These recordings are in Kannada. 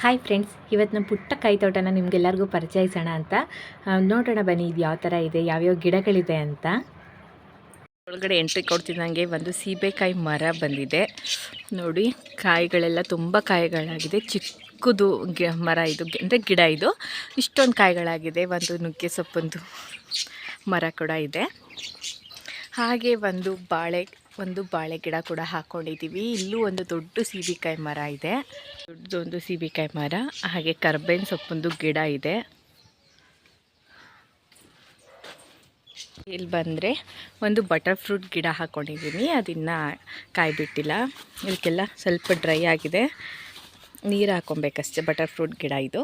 ಹಾಯ್ ಫ್ರೆಂಡ್ಸ್ ಇವತ್ತು ನಮ್ಮ ಪುಟ್ಟ ಕೈ ತೋಟನ ನಿಮಗೆಲ್ಲರಿಗೂ ಪರಿಚಯಿಸೋಣ ಅಂತ. ನೋಡೋಣ ಬನ್ನಿ ಇದು ಯಾವ ಥರ ಇದೆ, ಯಾವ್ಯಾವ ಗಿಡಗಳಿದೆ ಅಂತ. ಒಳಗಡೆ ಎಂಟ್ರಿ ಕೊಡ್ತಿದ್ದಂಗೆ ಒಂದು ಸೀಬೆಕಾಯಿ ಮರ ಬಂದಿದೆ. ನೋಡಿ, ಕಾಯಿಗಳೆಲ್ಲ ತುಂಬ ಕಾಯಿಗಳಾಗಿದೆ. ಚಿಕ್ಕದು ಗಿ, ಮರ ಇದು, ಅಂದರೆ ಗಿಡ ಇದು. ಇಷ್ಟೊಂದು ಕಾಯಿಗಳಾಗಿದೆ, ಒಂದು ನುಗ್ಗೆ ಸೊಪ್ಪೊಂದು ಮರ ಕೂಡ ಇದೆ. ಹಾಗೆ ಒಂದು ಬಾಳೆ ಒಂದು ಬಾಳೆ ಗಿಡ ಕೂಡ ಹಾಕೊಂಡಿದ್ದೀವಿ. ಇಲ್ಲೂ ಒಂದು ದೊಡ್ಡ ಸೀಬೆಕಾಯಿ ಮರ ಇದೆ. ದೊಡ್ಡದೊಂದು ಸೀಬೆಕಾಯಿ ಮರ, ಹಾಗೆ ಕರ್ಬೇನ್ ಸೊಪ್ಪೊಂದು ಗಿಡ ಇದೆ. ಇಲ್ಲಿ ಬಂದರೆ ಒಂದು ಬಟರ್ ಫ್ರೂಟ್ ಗಿಡ ಹಾಕ್ಕೊಂಡಿದ್ದೀನಿ ಅದನ್ನು ಕಾಯಿ ಬಿಟ್ಟಿಲ್ಲ ಇದಕ್ಕೆಲ್ಲ ಸ್ವಲ್ಪ ಡ್ರೈ ಆಗಿದೆ. ನೀರು ಹಾಕ್ಕೊಬೇಕಷ್ಟೆ ಬಟರ್ ಫ್ರೂಟ್ ಗಿಡ ಇದು.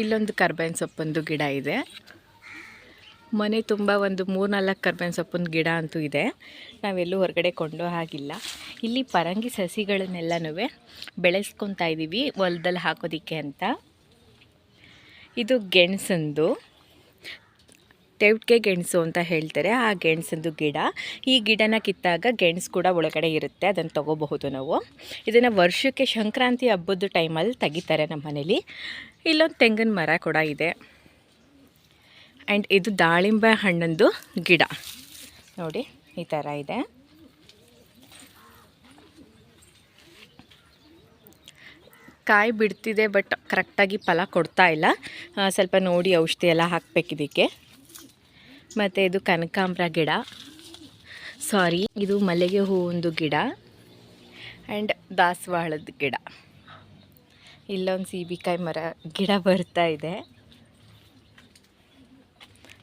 ಇಲ್ಲೊಂದು ಕರ್ಬೇವಿನ ಸೊಪ್ಪೊಂದು ಗಿಡ ಇದೆ. ಮನೆ ತುಂಬ ಒಂದು ಮೂರ್ನಾಲ್ಕು ಕರ್ಬೇವಿನ ಸೊಪ್ಪಿನ ಗಿಡ ಅಂತೂ ಇದೆ. ನಾವೆಲ್ಲೂ ಹೊರಗಡೆ ಕೊಂಡು ಹಾಗಿಲ್ಲ. ಇಲ್ಲಿ ಪರಂಗಿ ಸಸಿಗಳನ್ನೆಲ್ಲನೂ ಬೆಳೆಸ್ಕೊತಾ ಇದ್ದೀವಿ, ಹೊಲದಲ್ಲಿ ಹಾಕೋದಿಕ್ಕೆ ಅಂತ. ಇದು ಗೆಣಸಂದು. ತೆವ್ಟ್ಗೆ ಗೆಣಸು ಅಂತ ಹೇಳ್ತಾರೆ, ಆ ಗೆಣಸಂದು ಗಿಡ. ಈ ಗಿಡನ ಕಿತ್ತಾಗ ಗೆಣಸು ಕೂಡ ಒಳಗಡೆ ಇರುತ್ತೆ, ಅದನ್ನು ತೊಗೋಬಹುದು ನಾವು. ಇದನ್ನು ವರ್ಷಕ್ಕೆ ಸಂಕ್ರಾಂತಿ ಹಬ್ಬದ ಟೈಮಲ್ಲಿ ತೆಗಿತಾರೆ ನಮ್ಮ ಮನೇಲಿ ಇಲ್ಲೊಂದು ತೆಂಗಿನ ಮರ ಕೂಡ ಇದೆ. ಆ್ಯಂಡ್ ಇದು ದಾಳಿಂಬೆ ಹಣ್ಣಂದು ಗಿಡ. ನೋಡಿ, ಈ ಥರ ಇದೆ. ಕಾಯಿ ಬಿಡ್ತಿದೆ ಬಟ್ ಕರೆಕ್ಟಾಗಿ ಫಲ ಕೊಡ್ತಾ ಇಲ್ಲ. ಸ್ವಲ್ಪ ನೋಡಿ ಔಷಧಿ ಎಲ್ಲ ಇದಕ್ಕೆ. ಮತ್ತು ಇದು ಕನಕಾಂಬ್ರ ಗಿಡ. ಸಾರಿ ಇದು ಮಲ್ಲಿಗೆ ಹೂವೊಂದು ಗಿಡ. ಆ್ಯಂಡ್ ದಾಸವಾಳದ ಗಿಡ. ಇಲ್ಲೊಂದು ಸೀಬಿಕಾಯಿ ಮರ ಗಿಡ ಬರ್ತಾ ಇದೆ.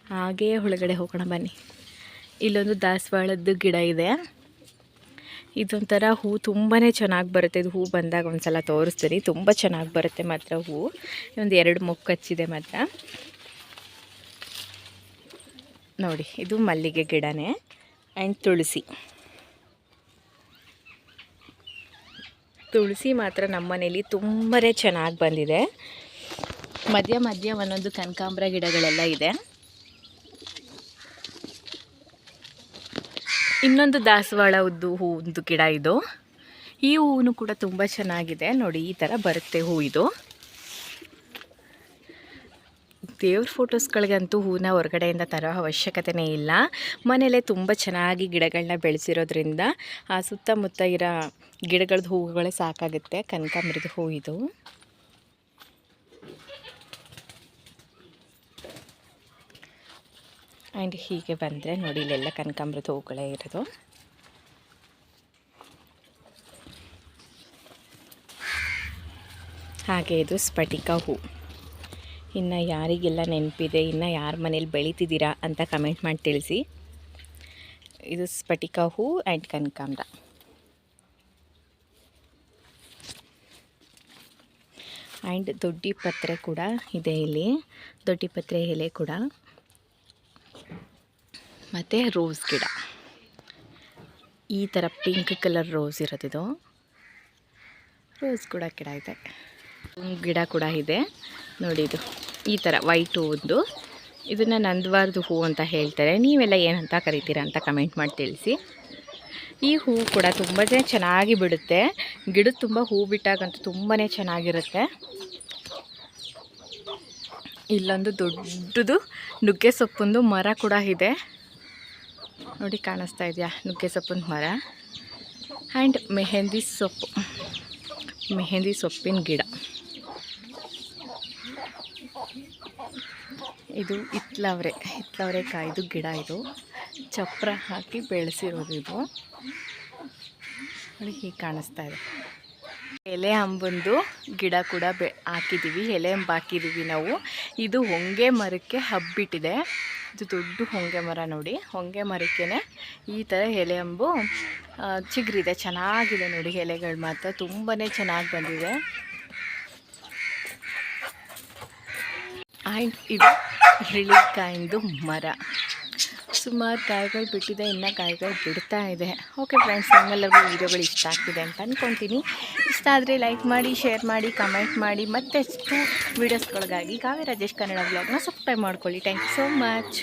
ಹಾಗೇ ಒಳಗಡೆ ಹೋಗೋಣ, ಬನ್ನಿ. ಇಲ್ಲೊಂದು ದಾಸವಾಳದ್ದು ಗಿಡ ಇದೆ. ಇದೊಂಥರ ಹೂ ತುಂಬಾ ಚೆನ್ನಾಗಿ ಬರುತ್ತೆ. ಇದು ಹೂ ಬಂದಾಗ ಒಂದು ಸಲ ತೋರಿಸ್ತೀನಿ. ತುಂಬ ಚೆನ್ನಾಗಿ ಬರುತ್ತೆ ಮಾತ್ರ ಹೂ. ಒಂದು ಎರಡು ಮೊಗ್ಗು ಹಚ್ಚಿದೆ ಮಾತ್ರ. ನೋಡಿ, ಇದು ಮಲ್ಲಿಗೆ ಗಿಡನೇ. ಆ್ಯಂಡ್ ತುಳಸಿ. ತುಳಸಿ ಮಾತ್ರ ನಮ್ಮ ಮನೇಲಿ ತುಂಬಾ ಚೆನ್ನಾಗಿ ಬಂದಿದೆ. ಮಧ್ಯ ಮಧ್ಯ ಒಂದೊಂದು ಕನಕಾಂಬ್ರ ಗಿಡಗಳೆಲ್ಲ ಇದೆ. ಇನ್ನೊಂದು ದಾಸವಾಳ ಉದ್ದು ಒಂದು ಗಿಡ ಇದು. ಈ ಹೂವು ಕೂಡ ತುಂಬ ಚೆನ್ನಾಗಿದೆ. ನೋಡಿ, ಈ ಥರ ಬರುತ್ತೆ ಹೂ ಇದು. ದೇವ್ರ ಫೋಟೋಸ್ಗಳಿಗಂತೂ ಹೂವನ್ನ ಹೊರಗಡೆಯಿಂದ ತರೋ ಅವಶ್ಯಕತೆನೇ ಇಲ್ಲ. ಮನೆಯಲ್ಲೇ ತುಂಬ ಚೆನ್ನಾಗಿ ಗಿಡಗಳನ್ನ ಬೆಳೆಸಿರೋದ್ರಿಂದ, ಆ ಸುತ್ತಮುತ್ತ ಇರೋ ಗಿಡಗಳದ್ದು ಹೂವುಗಳೇ ಸಾಕಾಗುತ್ತೆ. ಕನಕಾಂಬರದ ಹೂ ಇದು. ಆ್ಯಂಡ್ ಹೀಗೆ ಬಂದರೆ ನೋಡಿ, ಇಲ್ಲೆಲ್ಲ ಕನಕಾಂಬ್ರದ ಹೂಗಳೇ ಇರೋದು. ಹಾಗೆ ಇದು ಸ್ಫಟಿಕ ಹೂ. ಇನ್ನು ಯಾರಿಗೆಲ್ಲ ನೆನಪಿದೆ, ಇನ್ನು ಯಾರ ಮನೇಲಿ ಬೆಳೀತಿದ್ದೀರಾ ಅಂತ ಕಮೆಂಟ್ ಮಾಡಿ ತಿಳಿಸಿ. ಇದು ಸ್ಫಟಿಕ ಹೂ ಆ್ಯಂಡ್ ಕನಕಾಂಬ್ರ. ಆ್ಯಂಡ್ ದೊಡ್ಡಿ ಪತ್ರೆ ಕೂಡ ಇದೆ ಇಲ್ಲಿ. ದೊಡ್ಡಿ ಪತ್ರೆ ಎಲೆ ಕೂಡ. ಮತ್ತು ರೋಸ್ ಗಿಡ. ಈ ಥರ ಪಿಂಕ್ ಕಲರ್ ರೋಸ್ ಇರೋದಿದು ರೋಸ್ ಕೂಡ ಗಿಡ ಇದೆ. ಗಿಡ ಕೂಡ ಇದೆ. ನೋಡಿ ಇದು. ಈ ಥರ ವೈಟ್ ಹೂವುದು. ಇದನ್ನು ನಂದವಾರ್ದು ಹೂ ಅಂತ ಹೇಳ್ತಾರೆ. ನೀವೆಲ್ಲ ಏನಂತ ಕರಿತೀರಾ ಅಂತ ಕಮೆಂಟ್ ಮಾಡಿ ತಿಳಿಸಿ. ಈ ಹೂವು ಕೂಡ ತುಂಬಾ ಚೆನ್ನಾಗಿ ಬಿಡುತ್ತೆ. ಗಿಡದ ತುಂಬ ಹೂ ಬಿಟ್ಟಾಗಂತೂ ತುಂಬಾ ಚೆನ್ನಾಗಿರುತ್ತೆ. ಇಲ್ಲೊಂದು ದೊಡ್ಡದು ನುಗ್ಗೆ ಸೊಪ್ಪೊಂದು ಮರ ಕೂಡ ಇದೆ. ನೋಡಿ ಕಾಣಿಸ್ತಾ ಇದೆಯಾ? ನುಗ್ಗೆ ಸೊಪ್ಪಿನ ಮರ. ಆ್ಯಂಡ್ ಮೆಹಂದಿ ಸೊಪ್ಪು. ಮೆಹಂದಿ ಸೊಪ್ಪಿನ ಗಿಡ. ಇದು ಇತ್ಲವರೆ ಇತ್ಲವರೆ ಕಾಯ್ದು ಗಿಡ ಇದು. ಚಪ್ರ ಹಾಕಿ ಬೆಳೆಸಿರೋದು ಇದು. ನೋಡಿ ಹೀಗೆ ಕಾಣಿಸ್ತಾ ಇದೆ. ಎಲೆ ಅಂಬಂದು ಗಿಡ ಕೂಡ ಬೆ ಹಾಕಿದ್ದೀವಿ ಎಲೆ ಹಾಕಿದ್ದೀವಿ ನಾವು. ಇದು ಹೊಂಗೆ ಮರಕ್ಕೆ ಹಬ್ಬಿಟ್ಟಿದೆ. ಇದು ದೊಡ್ಡ ಹೊಂಗೆ ಮರ ನೋಡಿ. ಹೊಂಗೆ ಮರಕ್ಕೇ ಈ ಥರ ಎಲೆ ಅಂಬು ಚಿಗುರಿದೆ. ಚೆನ್ನಾಗಿದೆ ನೋಡಿ ಎಲೆಗಳು ಮಾತ್ರ. ತುಂಬಾ ಚೆನ್ನಾಗಿ ಬಂದಿದೆ. ಆ್ಯಂಡ್ ಇದು ಹಿಳಿಕಾಯಿಂದು ಮರ. ಸುಮಾರು ಕಾಯಿಗಳು ಬಿಟ್ಟಿದೆ, ಇನ್ನು ಕಾಯಿಗಳು ಬಿಡ್ತಾ ಇದೆ. ಓಕೆ ಫ್ರೆಂಡ್ಸ್ ನಿಮ್ಮೆಲ್ಲರಿಗೂ ವೀಡಿಯೋಗಳು ಇಷ್ಟ ಆಗ್ತಿದೆ ಅಂತ ಅಂದ್ಕೊತೀನಿ ಇಷ್ಟ ಆದರೆ ಲೈಕ್ ಮಾಡಿ ಶೇರ್ ಮಾಡಿ ಕಮೆಂಟ್ ಮಾಡಿ ಮತ್ತೆಷ್ಟು ವೀಡಿಯೋಸ್ಗಳಿಗಾಗಿ ಕಾವ್ಯ ರಾಜೇಶ್ ಕನ್ನಡ ಬ್ಲಾಗ್ನ ಸಬ್ಸ್ಕ್ರೈಬ್ ಮಾಡ್ಕೊಳ್ಳಿ. Thank you so much